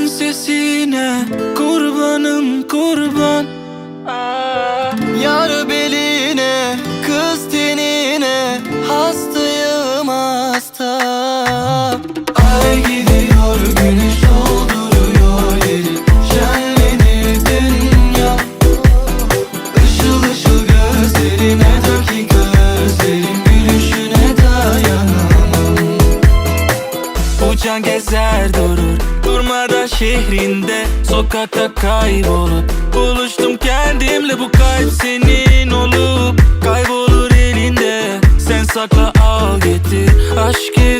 prensesine Kurbanım kurban. Yar beline, kız tenine Hastayım hasta Ay gidiyor, güneş dolduruyor Şenlenir dünya. Işıl ışıl gözlerine daki gözlerin Gülüşüne dayanamam. Uçan gezer durur şehrinde Sokakta kaybolur Buluştum kendimle. Bu kalp senin olup Kaybolur elinde. Sen sakla al getir. Aşk evine Gözlerin